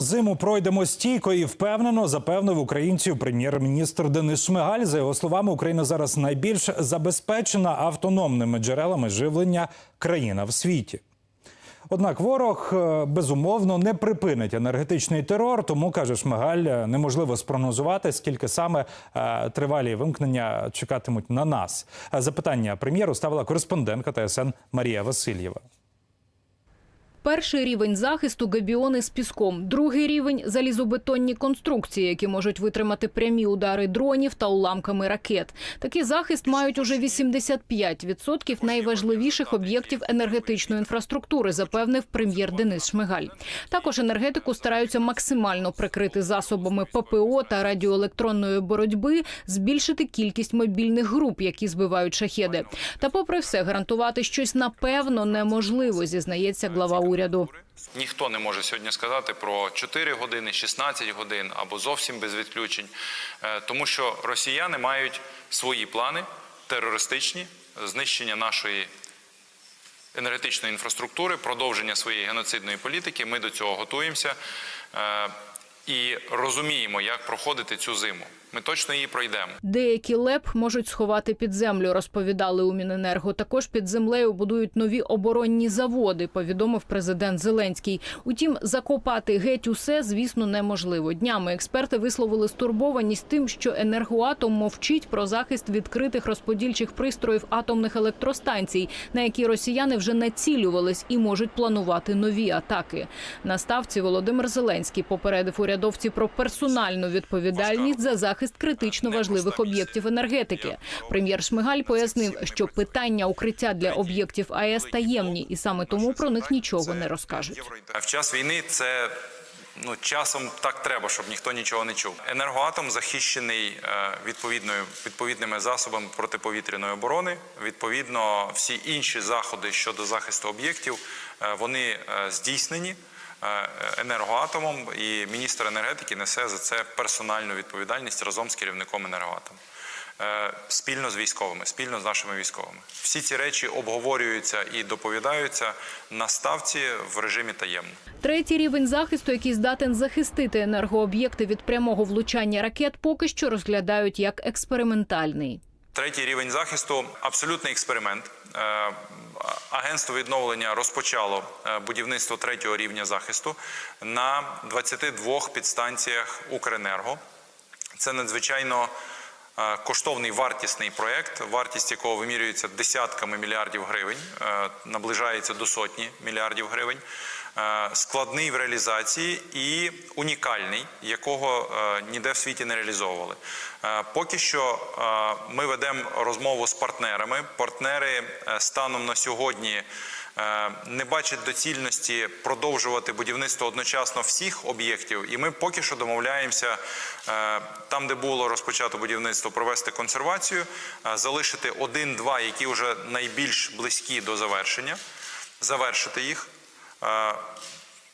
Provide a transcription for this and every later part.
Зиму пройдемо стійко і впевнено запевнив українців прем'єр-міністр Денис Шмигаль. За його словами, Україна зараз найбільш забезпечена автономними джерелами живлення країна в світі. Однак ворог е, безумовно не припинить енергетичний терор, тому каже Шмигаль, е, неможливо спрогнозувати, скільки саме е, тривалі вимкнення чекатимуть на нас. Запитання прем'єру ставила кореспондентка ТСН Марія Васильєва. Перший рівень захисту габіони з піском. Другий рівень залізобетонні конструкції, які можуть витримати прямі удари дронів та уламками ракет. Такий захист мають уже 85% найважливіших об'єктів енергетичної інфраструктури, запевнив прем'єр Денис Шмигаль. Також енергетику стараються максимально прикрити засобами ППО та радіоелектронної боротьби, збільшити кількість мобільних груп, які збивають шахеди. Та, попри все, гарантувати щось напевно неможливо, зізнається глава уряду. Ніхто не може сьогодні сказати про 4 години, 16 годин або зовсім без відключень, Е, тому що росіяни мають свої плани терористичні, знищення нашої енергетичної інфраструктури, продовження своєї геноцидної політики. Ми до цього готуємося е, і розуміємо, як проходити цю зиму. Ми точно її пройдемо. Деякі ЛЕП можуть сховати під землю, розповідали у Міненерго. Також під землею будують нові оборонні заводи, повідомив президент Зеленський. Утім, закопати геть усе, звісно, неможливо. Днями експерти висловили стурбованість тим, що енергоатом мовчить про захист відкритих розподільчих пристроїв атомних електростанцій, на які росіяни вже націлювались і можуть планувати нові атаки. На ставці Володимир Зеленський попередив урядовці про персональну відповідальність за захист критично важливих об'єктів енергетики. Прем'єр Шмигаль пояснив, що питання укриття для об'єктів АЕС таємні, і саме тому про них нічого не розкажуть. В час війни це ну часом так треба, щоб ніхто нічого не чув. Енергоатом захищений е, відповідною відповідними засобами протиповітряної оборони. Відповідно, всі інші заходи щодо захисту об'єктів е, вони е, здійснені. Е, Енергоатомом і міністр енергетики несе за це персональну відповідальність разом з керівником енергоатому. Е, спільно з військовими, спільно з нашими військовими. Всі ці речі обговорюються і доповідаються на ставці в режимі таємно. Третій рівень захисту, який здатен захистити енергооб'єкти від прямого влучання ракет, поки що розглядають як експериментальний. Третій рівень захисту абсолютний експеримент. Е, Агентство відновлення розпочало е, будівництво третього рівня захисту на 22 підстанціях Укренерго. Це надзвичайно коштовний вартісний проєкт, вартість якого вимірюється десятками мільярдів гривень, е, наближається до сотні мільярдів гривень. Е, Складний в реалізації і унікальний, якого е, ніде в світі не реалізовували. Поки що ми ведемо розмову з партнерами. Партнери станом на сьогодні не бачить доцільності продовжувати будівництво одночасно всіх об'єктів, і ми поки що домовляємося е, там, де було розпочато будівництво, провести консервацію, е, залишити один-два, які вже найбільш близькі до завершення, завершити їх.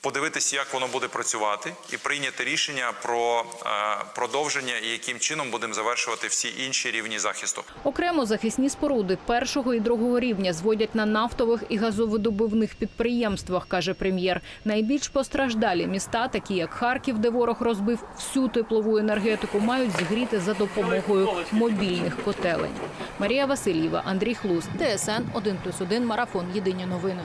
Подивитися, як воно буде працювати, і прийняти рішення про е, продовження і яким чином будемо завершувати всі інші рівні захисту. Окремо захисні споруди першого і другого рівня зводять на нафтових і газовидобувних підприємствах, каже прем'єр. Найбільш постраждалі міста, такі як Харків, де ворог розбив всю теплову енергетику, мають зігріти за допомогою мобільних котелень. Марія Васильєва, Андрій Хлус, ТСН 1+,1, Марафон. Єдині новини.